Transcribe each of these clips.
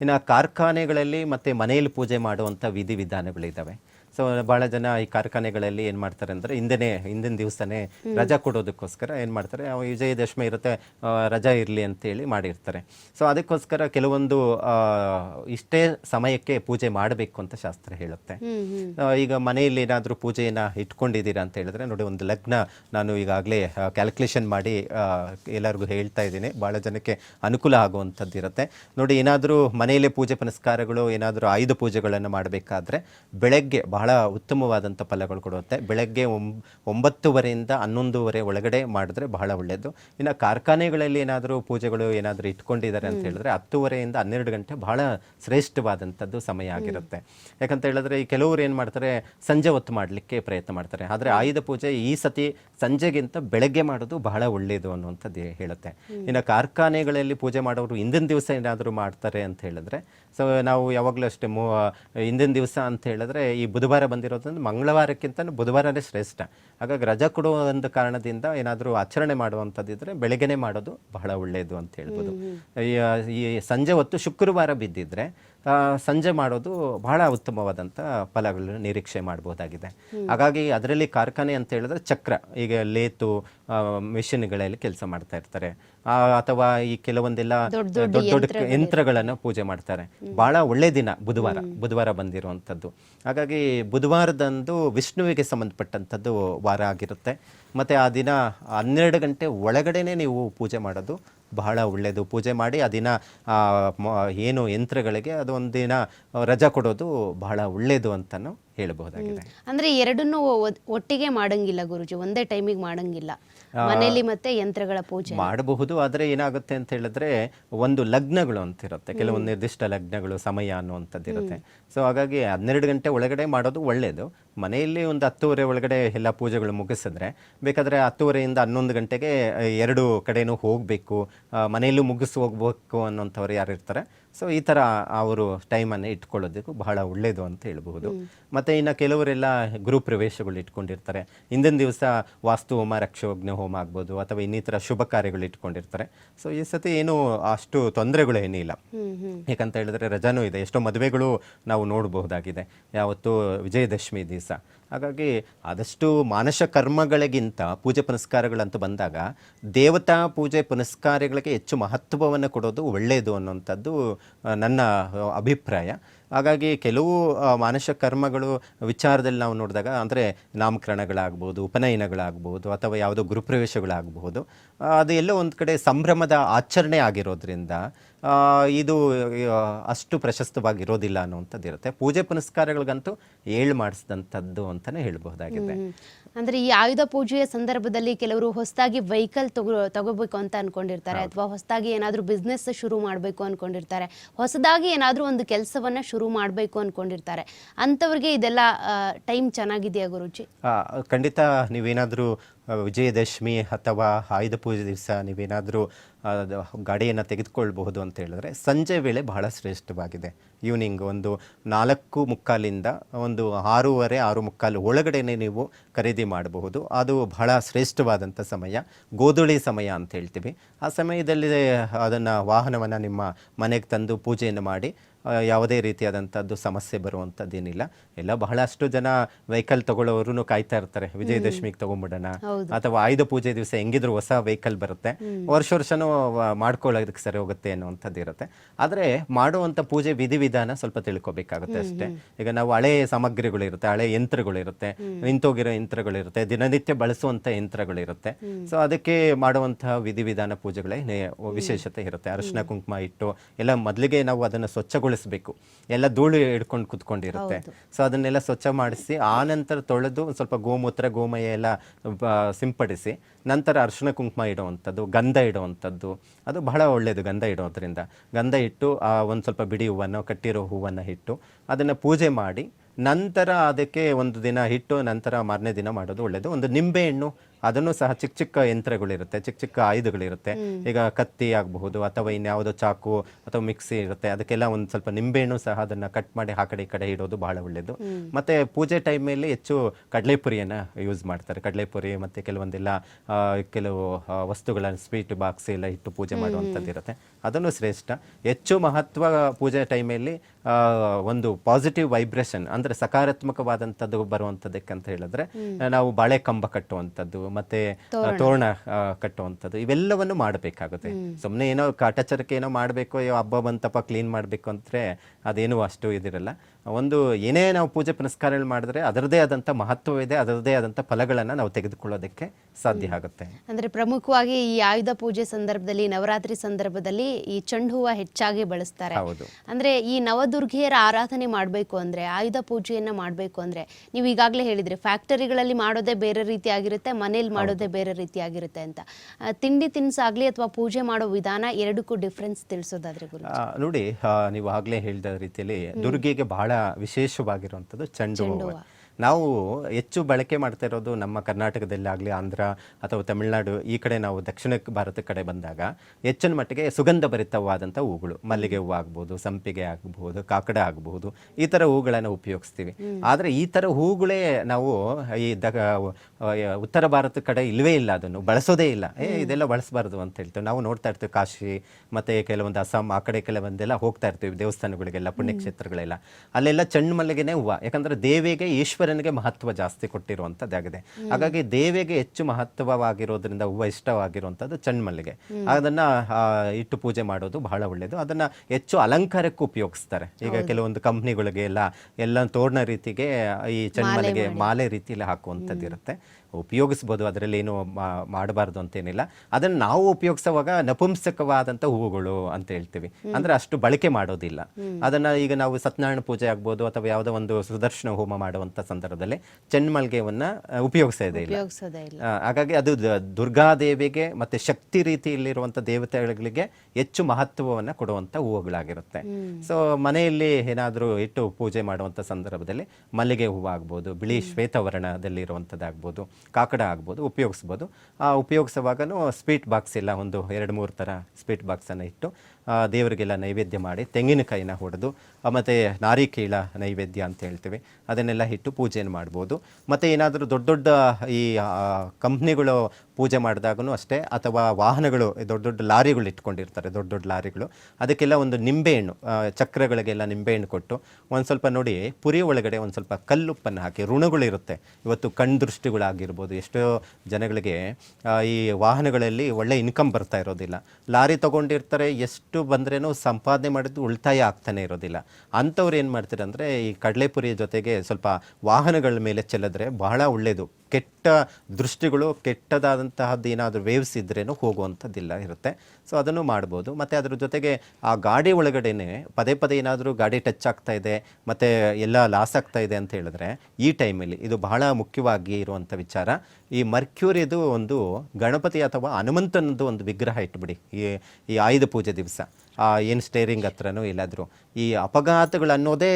ಇನ್ನು ಕಾರ್ಖಾನೆಗಳಲ್ಲಿ ಮತ್ತು ಮನೆಯಲ್ಲಿ ಪೂಜೆ ಮಾಡುವಂಥ ವಿಧಿವಿಧಾನಗಳಿದ್ದಾವೆ. ಸೊ ಭಾಳ ಜನ ಈ ಕಾರ್ಖಾನೆಗಳಲ್ಲಿ ಏನು ಮಾಡ್ತಾರೆ ಅಂದ್ರೆ ಹಿಂದೆನೇ ಹಿಂದಿನ ದಿವಸನೇ ರಜಾ ಕೊಡೋದಕ್ಕೋಸ್ಕರ ಏನು ಮಾಡ್ತಾರೆ ವಿಜಯದಶಮಿ ಇರುತ್ತೆ ರಜಾ ಇರಲಿ ಅಂತೇಳಿ ಮಾಡಿರ್ತಾರೆ. ಸೊ ಅದಕ್ಕೋಸ್ಕರ ಕೆಲವೊಂದು ಇಷ್ಟೇ ಸಮಯಕ್ಕೆ ಪೂಜೆ ಮಾಡಬೇಕು ಅಂತ ಶಾಸ್ತ್ರ ಹೇಳುತ್ತೆ. ಈಗ ಮನೆಯಲ್ಲಿ ಏನಾದರೂ ಪೂಜೆಯನ್ನು ಇಟ್ಕೊಂಡಿದ್ದೀರಾ ಅಂತ ಹೇಳಿದ್ರೆ ನೋಡಿ ಒಂದು ಲಗ್ನ ನಾನು ಈಗಾಗಲೇ ಕ್ಯಾಲ್ಕುಲೇಷನ್ ಮಾಡಿ ಎಲ್ಲರಿಗೂ ಹೇಳ್ತಾ ಇದ್ದೀನಿ. ಬಹಳ ಜನಕ್ಕೆ ಅನುಕೂಲ ಆಗುವಂಥದ್ದು ಇರುತ್ತೆ. ನೋಡಿ ಏನಾದರೂ ಮನೆಯಲ್ಲೇ ಪೂಜೆ ಪುನಸ್ಕಾರಗಳು ಏನಾದರೂ ಆಯುಧ ಪೂಜೆಗಳನ್ನು ಮಾಡಬೇಕಾದ್ರೆ ಬೆಳಗ್ಗೆ ಬಹಳ ಉತ್ತಮವಾದಂಥ ಫಲಗಳು ಕೊಡುತ್ತೆ. ಬೆಳಗ್ಗೆ ಒಂಬ್ ಒಂಬತ್ತುವರೆಯಿಂದ ಹನ್ನೊಂದುವರೆ ಒಳಗಡೆ ಮಾಡಿದ್ರೆ ಬಹಳ ಒಳ್ಳೆಯದು ಇನ್ನು ಕಾರ್ಖಾನೆಗಳಲ್ಲಿ ಏನಾದರೂ ಪೂಜೆಗಳು ಏನಾದರೂ ಇಟ್ಕೊಂಡಿದ್ದಾರೆ ಅಂತ ಹೇಳಿದ್ರೆ ಹತ್ತುವರೆಯಿಂದ ಹನ್ನೆರಡು ಗಂಟೆ ಬಹಳ ಶ್ರೇಷ್ಠವಾದಂಥದ್ದು ಸಮಯ ಆಗಿರುತ್ತೆ ಯಾಕಂತ ಹೇಳಿದ್ರೆ ಈ ಕೆಲವರು ಏನು ಮಾಡ್ತಾರೆ ಸಂಜೆ ಹೊತ್ತು ಮಾಡಲಿಕ್ಕೆ ಪ್ರಯತ್ನ ಮಾಡ್ತಾರೆ. ಆದರೆ ಆಯುಧ ಪೂಜೆ ಈ ಸತಿ ಸಂಜೆಗಿಂತ ಬೆಳಗ್ಗೆ ಮಾಡೋದು ಬಹಳ ಒಳ್ಳೆಯದು ಅನ್ನುವಂಥದ್ದು ಹೇಳುತ್ತೆ. ಇನ್ನು ಕಾರ್ಖಾನೆಗಳಲ್ಲಿ ಪೂಜೆ ಮಾಡೋರು ಹಿಂದಿನ ದಿವಸ ಏನಾದರೂ ಮಾಡ್ತಾರೆ ಅಂತ ಹೇಳಿದ್ರೆ ಸೊ ನಾವು ಯಾವಾಗಲೂ ಅಷ್ಟೇ ಮೂ ಹಿಂದಿನ ದಿವಸ ಅಂತ ಹೇಳಿದ್ರೆ ಈ ಬುಧವಾರ ಬಂದಿರೋದ್ರಿಂದ ಮಂಗಳವಾರಕ್ಕಿಂತ ಬುಧವಾರನೇ ಶ್ರೇಷ್ಠ. ಹಾಗಾಗಿ ರಜಾ ಕೊಡುವ ಒಂದು ಕಾರಣದಿಂದ ಏನಾದರೂ ಆಚರಣೆ ಮಾಡುವಂಥದ್ದಿದ್ರೆ ಬೆಳಗ್ಗೆನೆ ಮಾಡೋದು ಬಹಳ ಒಳ್ಳೆಯದು ಅಂತ ಹೇಳ್ಬೋದು. ಈ, ಸಂಜೆ ಹೊತ್ತು ಶುಕ್ರವಾರ ಬಿದ್ದಿದ್ರೆ ಸಂಜೆ ಮಾಡೋದು ಬಹಳ ಉತ್ತಮವಾದಂಥ ಫಲಗಳನ್ನು ನಿರೀಕ್ಷೆ ಮಾಡಬಹುದಾಗಿದೆ ಹಾಗಾಗಿ ಅದರಲ್ಲಿ ಕಾರ್ಖಾನೆ ಅಂತ ಹೇಳಿದ್ರೆ ಚಕ್ರ ಈಗ ಲೇತು ಮೆಷಿನ್ಗಳಲ್ಲಿ ಕೆಲಸ ಮಾಡ್ತಾ ಇರ್ತಾರೆ. ಅಥವಾ ಈ ಕೆಲವೊಂದೆಲ್ಲ ದೊಡ್ಡ ದೊಡ್ಡ ಯಂತ್ರಗಳನ್ನು ಪೂಜೆ ಮಾಡ್ತಾರೆ. ಬಹಳ ಒಳ್ಳೆ ದಿನ ಬುಧವಾರ ಬುಧವಾರ ಬಂದಿರುವಂಥದ್ದು. ಹಾಗಾಗಿ ಬುಧವಾರದಂದು ವಿಷ್ಣುವಿಗೆ ಸಂಬಂಧಪಟ್ಟಂಥದ್ದು ವಾರ ಆಗಿರುತ್ತೆ. ಮತ್ತು ಆ ದಿನ ಹನ್ನೆರಡು ಗಂಟೆ ಒಳಗಡೆನೆ ನೀವು ಪೂಜೆ ಮಾಡೋದು ಬಹಳ ಒಳ್ಳೆಯದು ಪೂಜೆ ಮಾಡಿ ಆ ದಿನ ಏನು ಯಂತ್ರಗಳಿಗೆ ಅದು ಒಂದು ದಿನ ರಜಾ ಕೊಡೋದು ಬಹಳ ಒಳ್ಳೆಯದು ಅಂತಲೂ ಹೇಳಬಹುದಾಗಿದೆ. ಅಂದ್ರೆ ಎರಡನ್ನೂ ಒಟ್ಟಿಗೆ ಮಾಡಂಗಿಲ್ಲ ಗುರುಜಿ ಒಂದೇ ಟೈಮಿಗೆ ಮಾಡಂಗಿಲ್ಲ. ಮನೆಯಲ್ಲಿ ಮತ್ತೆ ಯಂತ್ರಗಳ ಪೂಜೆ. ಮಾಡಬಹುದು ಆದರೆ ಏನಾಗುತ್ತೆ ಅಂತ ಹೇಳಿದ್ರೆ ಒಂದು ಲಗ್ನಗಳು ಅಂತ ಇರುತ್ತೆ. ಕೆಲವೊಂದು ನಿರ್ದಿಷ್ಟ ಲಗ್ನಗಳು ಸಮಯ ಅನ್ನುವಂಥದ್ದು ಇರುತ್ತೆ ಸೊ ಹಾಗಾಗಿ ಹನ್ನೆರಡು ಗಂಟೆ ಒಳಗಡೆ ಮಾಡೋದು ಒಳ್ಳೆಯದು ಮನೆಯಲ್ಲಿ ಒಂದು ಹತ್ತುವರೆ ಒಳಗಡೆ ಎಲ್ಲ ಪೂಜೆಗಳು ಮುಗಿಸಿದ್ರೆ ಬೇಕಾದರೆ ಹತ್ತುವರೆಯಿಂದ ಹನ್ನೊಂದು ಗಂಟೆಗೆ ಎರಡು ಕಡೆನೂ ಹೋಗಬೇಕು ಮನೆಯಲ್ಲೂ ಮುಗಿಸಿ ಹೋಗ್ಬೇಕು ಅನ್ನೋಂಥವ್ರು ಯಾರು ಇರ್ತಾರೆ. ಸೊ ಈ ಥರ ಅವರು ಟೈಮನ್ನು ಇಟ್ಕೊಳ್ಳೋದಕ್ಕೂ ಬಹಳ ಒಳ್ಳೆಯದು ಅಂತ ಹೇಳಬಹುದು. ಮತ್ತು ಇನ್ನು ಕೆಲವರೆಲ್ಲ ಗೃಹ ಪ್ರವೇಶಗಳು ಇಟ್ಕೊಂಡಿರ್ತಾರೆ. ಹಿಂದಿನ ದಿವಸ ವಾಸ್ತು ಹೋಮ ರಕ್ಷೋಗ್ನ ಹೋಮ ಆಗ್ಬೋದು ಅಥವಾ ಇನ್ನಿತರ ಶುಭ ಕಾರ್ಯಗಳು ಇಟ್ಕೊಂಡಿರ್ತಾರೆ. ಸೊ ಈ ಸತಿ ಏನು ಅಷ್ಟು ತೊಂದರೆಗಳು ಏನಿಲ್ಲ ಯಾಕಂತ ಹೇಳಿದ್ರೆ ರಜಾನೂ ಇದೆ. ಎಷ್ಟೋ ಮದುವೆಗಳು ನಾವು ನೋಡಬಹುದಾಗಿದೆ. ಯಾವತ್ತು ವಿಜಯದಶಮಿ ದಿವಸ ಹಾಗಾಗಿ ಆದಷ್ಟು ಮಾನಸ ಕರ್ಮಗಳಿಗಿಂತ ಪೂಜೆ ಪುನಸ್ಕಾರಗಳಂತೂ ಬಂದಾಗ ದೇವತಾ ಪೂಜೆ ಪುನಸ್ಕಾರಗಳಿಗೆ ಹೆಚ್ಚು ಮಹತ್ವವನ್ನು ಕೊಡೋದು ಒಳ್ಳೆಯದು ಅನ್ನುವಂಥದ್ದು ನನ್ನ ಅಭಿಪ್ರಾಯ. ಹಾಗಾಗಿ ಕೆಲವು ಮಾನಸ ಕರ್ಮಗಳು ವಿಚಾರದಲ್ಲಿ ನಾವು ನೋಡಿದಾಗ ಅಂದರೆ ನಾಮಕರಣಗಳಾಗ್ಬೋದು ಉಪನಯನಗಳಾಗ್ಬೋದು ಅಥವಾ ಯಾವುದೋ ಗುರುಪ್ರವೇಶಗಳಾಗಬಹುದು ಆ, ಅದು ಎಲ್ಲೋ ಒಂದು ಕಡೆ ಸಂಭ್ರಮದ ಆಚರಣೆ ಆಗಿರೋದ್ರಿಂದ ಇದು ಅಷ್ಟು ಪ್ರಶಸ್ತವಾಗಿರೋದಿಲ್ಲ ಅನ್ನುವಂಥದ್ದು ಇರುತ್ತೆ ಪೂಜೆ ಪುನಸ್ಕಾರಗಳಿಗಂತೂ ಏಳು ಮಾಡಿಸಿದಂಥದ್ದು ಅಂತಲೇ ಹೇಳಬಹುದಾಗಿದೆ ಹ್ಮ್. ಅಂದ್ರೆ ಈ ಆಯುಧ ಪೂಜೆಯ ಸಂದರ್ಭದಲ್ಲಿ ಕೆಲವರು ಹೊಸದಾಗಿ ವೆಹಿಕಲ್ ತಗೋ ತಗೋಬೇಕು ಅಂತ ಅನ್ಕೊಂಡಿರ್ತಾರೆ ಅಥವಾ ಹೊಸದಾಗಿ ಏನಾದ್ರೂ ಬಿಸ್ನೆಸ್ ಶುರು ಮಾಡಬೇಕು ಅನ್ಕೊಂಡಿರ್ತಾರೆ. ಹೊಸದಾಗಿ ಏನಾದ್ರೂ ಒಂದು ಕೆಲಸವನ್ನ ಶುರು ಮಾಡಬೇಕು ಅನ್ಕೊಂಡಿರ್ತಾರೆ. ಅಂಥವ್ರಿಗೆ ಇದೆಲ್ಲ ಟೈಮ್ ಚೆನ್ನಾಗಿದೆಯಾ ಗುರುಜಿ? ಖಂಡಿತ ನೀವೇನಾದರೂ ವಿಜಯದಶಮಿ ಅಥವಾ ಆಯುಧ ಪೂಜೆ ದಿವಸ ನೀವೇನಾದರೂ ಗಾಡಿಯನ್ನು ತೆಗೆದುಕೊಳ್ಬಹುದು ಅಂತ ಹೇಳಿದ್ರೆ ಸಂಜೆ ವೇಳೆ ಬಹಳ ಶ್ರೇಷ್ಠವಾಗಿದೆ. ಈವ್ನಿಂಗ್ ಒಂದು ನಾಲ್ಕು ಮುಕ್ಕಾಲಿಂದ ಒಂದು ಆರೂವರೆ ಆರು ಮುಕ್ಕಾಲು ಒಳಗಡೆನೆ ನೀವು ಖರೀದಿ ಮಾಡಬಹುದು. ಅದು ಬಹಳ ಶ್ರೇಷ್ಠವಾದಂಥ ಸಮಯ. ಗೋಧುಳಿ ಸಮಯ ಅಂತ ಹೇಳ್ತೀವಿ. ಆ ಸಮಯದಲ್ಲಿ ಅದನ್ನು ವಾಹನವನ್ನು ನಿಮ್ಮ ಮನೆಗೆ ತಂದು ಪೂಜೆಯನ್ನು ಮಾಡಿ ಯಾವುದೇ ರೀತಿಯಾದಂಥದ್ದು ಸಮಸ್ಯೆ ಬರುವಂಥದ್ದೇನಿಲ್ಲ ಎಲ್ಲ ಬಹಳಷ್ಟು ಜನ ವೆಹಿಕಲ್ ತಗೊಳ್ಳೋರು ಕಾಯ್ತಾ ಇರ್ತಾರೆ. ವಿಜಯದಶಮಿಗೆ ತಗೊಂಡ್ಬಿಡೋಣ. ಅಥವಾ ಆಯುಧ ಪೂಜೆ ದಿವಸ ಹೆಂಗಿದ್ರು ಹೊಸ ವೆಹಿಕಲ್ ಬರುತ್ತೆ. ವರ್ಷ ವರ್ಷನೂ ಮಾಡ್ಕೊಳ್ಳೋದಕ್ಕೆ ಸರಿ ಹೋಗುತ್ತೆ ಅನ್ನುವಂಥದ್ದು ಇರುತ್ತೆ. ಆದರೆ ಮಾಡುವಂಥ ಪೂಜೆ ವಿಧಿವಿಧಾನ ಸ್ವಲ್ಪ ತಿಳ್ಕೊಬೇಕಾಗುತ್ತೆ ಅಷ್ಟೇ. ಈಗ ನಾವು ಹಳೆ ಸಾಮಗ್ರಿಗಳಿರುತ್ತೆ ಹಳೆ ಯಂತ್ರಗಳಿರುತ್ತೆ ನಿಂತೋಗಿರೋ ಯಂತ್ರಗಳಿರುತ್ತೆ ದಿನನಿತ್ಯ ಬಳಸುವಂಥ ಯಂತ್ರಗಳಿರುತ್ತೆ. ಸೊ ಅದಕ್ಕೆ ಮಾಡುವಂತಹ ವಿಧಿವಿಧಾನ ಪೂಜೆಗಳೇ ವಿಶೇಷತೆ ಇರುತ್ತೆ. ಅರಿಶಿನ ಕುಂಕುಮ ಇಟ್ಟು ಎಲ್ಲ ಮೊದಲಿಗೆ ನಾವು ಅದನ್ನು ಸ್ವಚ್ಛಗೊಳಿಸಬೇಕು. ಎಲ್ಲ ಧೂಳು ಹಿಡ್ಕೊಂಡು ಕುತ್ಕೊಂಡಿರುತ್ತೆ. ಸೊ ಅದನ್ನೆಲ್ಲ ಸ್ವಚ್ಛ ಮಾಡಿಸಿ ಆ ನಂತರ ತೊಳೆದು ಸ್ವಲ್ಪ ಗೋಮೂತ್ರ ಗೋಮಯ ಎಲ್ಲ ಸಿಂಪಡಿಸಿ ನಂತರ ಅರಿಶಿನ ಕುಂಕುಮ ಇಡುವಂಥದ್ದು ಗಂಧ ಇಡುವಂಥದ್ದು ಅದು ಬಹಳ ಒಳ್ಳೆಯದು ಗಂಧ ಇಡೋದ್ರಿಂದ ಗಂಧ ಇಟ್ಟು ಆ ಒಂದು ಸ್ವಲ್ಪ ಬಿಡಿ ಹೂವನ್ನು, ಕಟ್ಟಿರೋ ಹೂವನ್ನು ಇಟ್ಟು ಅದನ್ನು ಪೂಜೆ ಮಾಡಿ ನಂತರ ಅದಕ್ಕೆ ಒಂದು ದಿನ ಇಟ್ಟು ನಂತರ ಮಾರನೇ ದಿನ ಮಾಡೋದು ಒಳ್ಳೆಯದು ಒಂದು ನಿಂಬೆಹಣ್ಣು ಅದನ್ನು ಸಹ ಚಿಕ್ಕ ಚಿಕ್ಕ ಯಂತ್ರಗಳಿರುತ್ತೆ ಚಿಕ್ಕ ಚಿಕ್ಕ ಆಯುಧಗಳಿರುತ್ತೆ. ಈಗ ಕತ್ತಿ ಆಗಬಹುದು ಅಥವಾ ಇನ್ಯಾವುದೋ ಚಾಕು ಅಥವಾ ಮಿಕ್ಸಿ ಇರುತ್ತೆ ಅದಕ್ಕೆಲ್ಲ ಒಂದು ಸ್ವಲ್ಪ ನಿಂಬೆಹಣ್ಣು ಸಹ ಅದನ್ನ ಕಟ್ ಮಾಡಿ ಆ ಕಡೆ ಈ ಕಡೆ ಇಡೋದು ಬಹಳ ಒಳ್ಳೆಯದು ಮತ್ತೆ ಪೂಜೆ ಟೈಮಲ್ಲಿ ಹೆಚ್ಚು ಕಡಲೆಪುರಿಯನ್ನ ಯೂಸ್ ಮಾಡ್ತಾರೆ. ಕಡಲೆಪುರಿ ಮತ್ತೆ ಕೆಲವೊಂದೆಲ್ಲ ಕೆಲವು ವಸ್ತುಗಳನ್ನು ಸ್ವೀಟ್ ಬಾಕ್ಸ್ ಎಲ್ಲ ಇಟ್ಟು ಪೂಜೆ ಮಾಡುವಂಥದ್ದು ಇರುತ್ತೆ. ಅದನ್ನು ಶ್ರೇಷ್ಠ. ಹೆಚ್ಚು ಮಹತ್ವ ಪೂಜೆ ಟೈಮಲ್ಲಿ ಒಂದು ಪಾಸಿಟಿವ್ ವೈಬ್ರೇಷನ್ ಅಂದ್ರೆ ಸಕಾರಾತ್ಮಕವಾದಂಥದ್ದು ಬರುವಂಥದ್ದಕ್ಕೆ ಅಂತ ಹೇಳಿದ್ರೆ ನಾವು ಬಾಳೆ ಕಂಬ ಕಟ್ಟುವಂಥದ್ದು ಮತ್ತೆ ತೋರಣ. ಕಟ್ಟುವಂಥದ್ದು. ಇವೆಲ್ಲವನ್ನು ಮಾಡಬೇಕಾಗುತ್ತೆ. ಸುಮ್ಮನೆ ಏನೋ ಕಾಟಾಚಾರಕ್ಕೆ ಏನೋ ಮಾಡಬೇಕು ಅಯ್ಯೋ ಹಬ್ಬ ಬಂತಪ್ಪ ಕ್ಲೀನ್ ಮಾಡಬೇಕು ಅಂದ್ರೆ ಅದೇನು ಅಷ್ಟು ಇದಿರಲ್ಲ. ಒಂದು ಏನೇ ನಾವು ಪೂಜೆ ಪುನಸ್ಕಾರಗಳು ಮಾಡಿದ್ರೆ ಅದರದೇ ಆದಂಥ ಮಹತ್ವವಿದೆ ಅದರದೇ ಆದಂಥ ಫಲಗಳನ್ನು ನಾವು ತೆಗೆದುಕೊಳ್ಳೋದಕ್ಕೆ ಸಾಧ್ಯ ಆಗುತ್ತೆ. ಅಂದ್ರೆ ಪ್ರಮುಖವಾಗಿ ಈ ಆಯುಧ ಪೂಜೆ ಸಂದರ್ಭದಲ್ಲಿ ನವರಾತ್ರಿ ಸಂದರ್ಭದಲ್ಲಿ ಈ ಚೆಂಡು ಹೂವ ಹೆಚ್ಚಾಗಿ ಬಳಸ್ತಾರೆ. ಹೌದು. ಅಂದ್ರೆ ಈ ನವದುರ್ಗಿಯರ ಆರಾಧನೆ ಮಾಡಬೇಕು ಅಂದ್ರೆ ಆಯುಧ ಪೂಜೆಯನ್ನ ಮಾಡಬೇಕು ಅಂದ್ರೆ ನೀವು ಈಗಾಗಲೇ ಹೇಳಿದ್ರಿ ಫ್ಯಾಕ್ಟರಿಗಳಲ್ಲಿ ಮಾಡೋದೇ ಬೇರೆ ರೀತಿ ಆಗಿರುತ್ತೆ ಮನೇಲಿ ಮಾಡೋದೇ ಬೇರೆ ರೀತಿ ಆಗಿರುತ್ತೆ ಅಂತ. ತಿಂಡಿ ತಿನಿಸಾಗ್ಲಿ ಅಥವಾ ಪೂಜೆ ಮಾಡೋ ವಿಧಾನ ಎರಡಕ್ಕೂ ಡಿಫ್ರೆನ್ಸ್ ತಿಳಿಸೋದಾದ್ರೆ ನೋಡಿ ನೀವು ಆಗ್ಲೇ ಹೇಳಿದ ರೀತಿಯಲ್ಲಿ ದುರ್ಗೆಗೆ ಬಹಳ ವಿಶೇಷವಾಗಿರುವಂಥದ್ದು ಚೆಂಡು ಹೂವು ನಾವು ಹೆಚ್ಚು ಬಳಕೆ ಮಾಡ್ತಾ ಇರೋದು ನಮ್ಮ ಕರ್ನಾಟಕದಲ್ಲಿ ಆಗಲಿ ಆಂಧ್ರ ಅಥವಾ ತಮಿಳುನಾಡು ಈ ಕಡೆ ನಾವು ದಕ್ಷಿಣ ಭಾರತ ಕಡೆ ಬಂದಾಗ ಹೆಚ್ಚಿನ ಮಟ್ಟಿಗೆ ಸುಗಂಧ ಭರಿತವಾದಂಥ ಹೂಗಳು ಮಲ್ಲಿಗೆ ಹೂವು ಆಗ್ಬೋದು ಸಂಪಿಗೆ ಆಗ್ಬೋದು ಕಾಕಡ ಆಗಬಹುದು ಈ ಥರ ಹೂಗಳನ್ನು ಉಪಯೋಗಿಸ್ತೀವಿ. ಆದರೆ ಈ ಥರ ಹೂಗಳೇ ನಾವು ಈ ದ ಉತ್ತರ ಭಾರತ ಕಡೆ ಇಲ್ಲವೇ ಇಲ್ಲ ಅದನ್ನು ಬಳಸೋದೇ ಇಲ್ಲ. ಏ ಇದೆಲ್ಲ ಬಳಸಬಾರ್ದು ಅಂತ ಹೇಳ್ತೀವಿ. ನಾವು ನೋಡ್ತಾ ಇರ್ತೀವಿ ಕಾಶಿ ಮತ್ತೆ ಕೆಲವೊಂದು ಅಸ್ಸಾಂ ಆ ಕಡೆ ಕೆಲವೊಂದೆಲ್ಲ ಹೋಗ್ತಾ ಇರ್ತೀವಿ ದೇವಸ್ಥಾನಗಳಿಗೆಲ್ಲ ಪುಣ್ಯಕ್ಷೇತ್ರಗಳೆಲ್ಲ. ಅಲ್ಲೆಲ್ಲ ಚೆಂಡು ಮಲ್ಲಿಗೆನೇ ಹೂವು. ಯಾಕಂದ್ರೆ ದೇವಿಗೆ ಈಶ್ವರನಿಗೆ ಮಹತ್ವ ಜಾಸ್ತಿ ಕೊಟ್ಟಿರುವಂತದ್ದಾಗಿದೆ ಹಾಗಾಗಿ ದೇವಿಗೆ ಹೆಚ್ಚು ಮಹತ್ವವಾಗಿರೋದ್ರಿಂದ ಹೂವು ಇಷ್ಟವಾಗಿರುವಂತದ್ದು ಚಣ್ಮಲ್ಲಿಗೆ ಅದನ್ನ ಇಟ್ಟು ಪೂಜೆ ಮಾಡೋದು ಬಹಳ ಒಳ್ಳೆಯದು ಅದನ್ನ ಹೆಚ್ಚು ಅಲಂಕಾರಕ್ಕೂ ಉಪಯೋಗಿಸ್ತಾರೆ. ಈಗ ಕೆಲವೊಂದು ಕಂಪ್ನಿಗಳಿಗೆ ಎಲ್ಲ ಎಲ್ಲ ತೋರಣ ರೀತಿಗೆ ಈ ಚಣ್ಮಲ್ಲಿಗೆ ಮಾಲೆ ರೀತಿಯಲ್ಲಿ ಹಾಕುವಂಥದ್ದು ಇರುತ್ತೆ ಉಪಯೋಗಿಸ್ಬೋದು ಅದರಲ್ಲಿ ಏನು ಮಾಡಬಾರ್ದು ಅಂತೇನಿಲ್ಲ. ಅದನ್ನ ನಾವು ಉಪಯೋಗಿಸುವಾಗ ನಪುಂಸಕವಾದಂಥ ಹೂವುಗಳು ಅಂತ ಹೇಳ್ತೀವಿ. ಅಂದ್ರೆ ಅಷ್ಟು ಬಳಕೆ ಮಾಡೋದಿಲ್ಲ. ಅದನ್ನ ಈಗ ನಾವು ಸತ್ಯನಾರಾಯಣ ಪೂಜೆ ಆಗ್ಬೋದು ಅಥವಾ ಯಾವುದೋ ಒಂದು ಸುದರ್ಶನ ಹೋಮ ಮಾಡುವಂಥ ಉಪಯೋಗಿಸೋದೇ ಇಲ್ಲ. ಉಪಯೋಗಿಸೋದೇ ಇಲ್ಲ. ಹಾಗಾಗಿ ಅದು ದ- ದುರ್ಗಾದೇವಿಗೆ ಮತ್ತೆ ಶಕ್ತಿ ರೀತಿಯಲ್ಲಿರುವಂಥ ದೇವತೆಗಳಿಗೆ ಹೆಚ್ಚು ಮಹತ್ವವನ್ನು ಕೊಡುವಂತ ಹೂವುಗಳಾಗಿರುತ್ತೆ. ಸೊ ಮನೆಯಲ್ಲಿ ಏನಾದರೂ ಇಟ್ಟು ಪೂಜೆ ಮಾಡುವಂತ ಸಂದರ್ಭದಲ್ಲಿ ಮಲ್ಲಿಗೆ ಹೂವು ಆಗ್ಬೋದು ಬಿಳಿ ಶ್ವೇತವರ್ಣದಲ್ಲಿ ಇರುವಂಥದ್ದಾಗ್ಬೋದು ಕಾಕಡ ಆಗ್ಬೋದು ಉಪಯೋಗಿಸ್ಬೋದು. ಆ ಉಪಯೋಗಿಸುವಾಗನೂ ಸ್ವೀಟ್ ಬಾಕ್ಸ್ ಇಲ್ಲ ಒಂದು ಎರಡು ಮೂರು ಥರ ಸ್ವೀಟ್ ಬಾಕ್ಸನ್ನು ಇಟ್ಟು ದೇವರಿಗೆಲ್ಲ ನೈವೇದ್ಯ ಮಾಡಿ ತೆಂಗಿನಕಾಯಿನ ಹೊಡೆದು ಮತ್ತು ನಾರಿಕೀಳ ನೈವೇದ್ಯ ಅಂತ ಹೇಳ್ತೀವಿ. ಅದನ್ನೆಲ್ಲ ಇಟ್ಟು ಪೂಜೆಯನ್ನು ಮಾಡ್ಬೋದು. ಮತ್ತು ಏನಾದರೂ ದೊಡ್ಡ ದೊಡ್ಡ ಈ ಕಂಪ್ನಿಗಳು ಪೂಜೆ ಮಾಡಿದಾಗೂ ಅಷ್ಟೇ, ಅಥವಾ ವಾಹನಗಳು, ದೊಡ್ಡ ದೊಡ್ಡ ಲಾರಿಗಳು ಇಟ್ಕೊಂಡಿರ್ತಾರೆ, ದೊಡ್ಡ ದೊಡ್ಡ ಲಾರಿಗಳು. ಅದಕ್ಕೆಲ್ಲ ಒಂದು ನಿಂಬೆಹಣ್ಣು ಚಕ್ರಗಳಿಗೆಲ್ಲ ನಿಂಬೆಹಣ್ಣು ಕೊಟ್ಟು ಒಂದು ಸ್ವಲ್ಪ ನೋಡಿ, ಪುರಿ ಒಳಗಡೆ ಒಂದು ಸ್ವಲ್ಪ ಕಲ್ಲುಪ್ಪನ್ನು ಹಾಕಿ ಋಣಗಳಿರುತ್ತೆ ಇವತ್ತು ಕಣ್ದೃಷ್ಟಿಗಳಾಗಿರ್ಬೋದು ಎಷ್ಟೋ ಜನಗಳಿಗೆ ಈ ವಾಹನಗಳಲ್ಲಿ ಒಳ್ಳೆ ಇನ್ಕಮ್ ಬರ್ತಾ ಇರೋದಿಲ್ಲ. ಲಾರಿ ತಗೊಂಡಿರ್ತಾರೆ, ಎಷ್ಟು ಬಂದ್ರೇನೂ ಸಂಪಾದನೆ ಮಾಡಿದ್ದು ಉಳಿತಾಯ ಆಗ್ತಾನೆ ಇರೋದಿಲ್ಲ. ಅಂಥವ್ರು ಏನು ಮಾಡ್ತಾರೆ ಅಂದರೆ ಈ ಕಡಲೆಪುರಿಯ ಜೊತೆಗೆ ಸ್ವಲ್ಪ ವಾಹನಗಳ ಮೇಲೆ ಚೆಲ್ಲಿದ್ರೆ ಬಹಳ ಒಳ್ಳೆಯದು ಕೆಟ್ಟ ದೃಷ್ಟಿಗಳು, ಕೆಟ್ಟದಾದಂತಹದ್ದು ಏನಾದರೂ ವೇವ್ಸ್ ಇದ್ರೇನು ಹೋಗುವಂಥದ್ದಿಲ್ಲ ಇರುತ್ತೆ. ಸೊ ಅದನ್ನು ಮಾಡ್ಬೋದು. ಮತ್ತು ಅದ್ರ ಜೊತೆಗೆ ಆ ಗಾಡಿ ಒಳಗಡೆನೆ ಪದೇ ಪದೇ ಏನಾದರೂ ಗಾಡಿ ಟಚ್ ಆಗ್ತಾ ಇದೆ, ಮತ್ತು ಎಲ್ಲ ಲಾಸ್ ಆಗ್ತಾ ಇದೆ ಅಂತ ಹೇಳಿದ್ರೆ ಈ ಟೈಮಲ್ಲಿ ಇದು ಬಹಳ ಮುಖ್ಯವಾಗಿ ಇರುವಂಥ ವಿಚಾರ. ಈ ಮರ್ಕ್ಯೂರಿದು ಒಂದು ಗಣಪತಿ ಅಥವಾ ಹನುಮಂತನದ್ದು ಒಂದು ವಿಗ್ರಹ ಇಟ್ಬಿಡಿ. ಈ ಈ ಆಯುಧ ಪೂಜೆ ದಿವಸ. ಏನು ಸ್ಟೇರಿಂಗ್ ಹತ್ರನೂ ಎಲ್ಲಾದರೂ ಈ ಅಪಘಾತಗಳು ಅನ್ನೋದೇ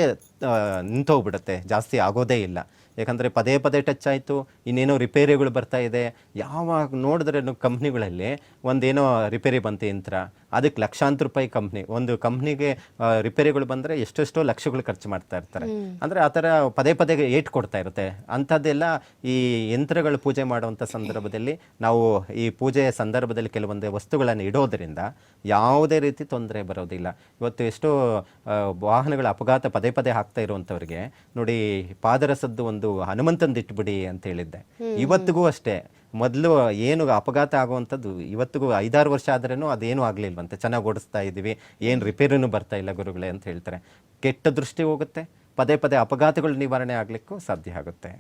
ನಿಂತೋಗ್ಬಿಡುತ್ತೆ. ಜಾಸ್ತಿ ಆಗೋದೇ ಇಲ್ಲ. ಯಾಕಂದರೆ ಪದೇ ಪದೇ ಟಚ್ ಆಯಿತು ಇನ್ನೇನೋ ರಿಪೇರಿಗಳು ಬರ್ತಾ ಇದೆ. ಯಾವಾಗ ನೋಡಿದ್ರೆ ಕಂಪ್ನಿಗಳಲ್ಲಿ ಒಂದೇನೋ ರಿಪೇರಿ ಬಂತು ಯಂತ್ರ ಅದಕ್ಕೆ ಲಕ್ಷಾಂತರ ರೂಪಾಯಿ ಕಂಪ್ನಿ ಒಂದು ಕಂಪ್ನಿಗೆ ರಿಪೇರಿಗಳು ಬಂದರೆ ಎಷ್ಟೆಷ್ಟೋ ಲಕ್ಷಗಳು ಖರ್ಚು ಮಾಡ್ತಾ ಇರ್ತಾರೆ. ಅಂದರೆ ಆ ಥರ ಪದೇ ಪದೇ ಏಟ್ ಕೊಡ್ತಾ ಇರುತ್ತೆ. ಅಂಥದ್ದೆಲ್ಲ ಈ ಯಂತ್ರಗಳು ಪೂಜೆ ಮಾಡುವಂಥ ಸಂದರ್ಭದಲ್ಲಿ ನಾವು ಈ ಪೂಜೆಯ ಸಂದರ್ಭದಲ್ಲಿ ಕೆಲವೊಂದು ವಸ್ತುಗಳನ್ನು ಇಡೋದರಿಂದ ಯಾವುದೇ ರೀತಿ ತೊಂದರೆ ಬರೋದಿಲ್ಲ. ಇವತ್ತು ಎಷ್ಟೋ ವಾಹನಗಳ ಅಪಘಾತ ಪದೇ ಪದೇ ಆಗ್ತಾ ಇರುವಂಥವ್ರಿಗೆ ನೋಡಿ ಪಾದರಸದ್ದು ಒಂದು ಹನುಮಂತಂದು ಇಟ್ಬಿಡಿ ಅಂತ ಹೇಳಿದ್ದೆ. ಇವತ್ತಿಗೂ ಅಷ್ಟೇ. ಮೊದಲು ಏನು ಅಪಘಾತ ಆಗುವಂಥದ್ದು ಇವತ್ತಿಗೂ ಐದಾರು ವರ್ಷ ಆದ್ರೂ ಅದೇನು ಆಗಲಿಲ್ವಂತೆ. ಚೆನ್ನಾಗಿ ಓಡಿಸ್ತಾ ಇದ್ದೀವಿ ಏನು ರಿಪೇರಿನೂ ಬರ್ತಾ ಇಲ್ಲ ಗುರುಗಳೇ ಅಂತ ಹೇಳ್ತಾರೆ. ಕೆಟ್ಟ ದೃಷ್ಟಿ ಹೋಗುತ್ತೆ ಪದೇ ಪದೇ ಅಪಘಾತಗಳು ನಿವಾರಣೆ ಆಗಲಿಕ್ಕೂ ಸಾಧ್ಯ ಆಗುತ್ತೆ.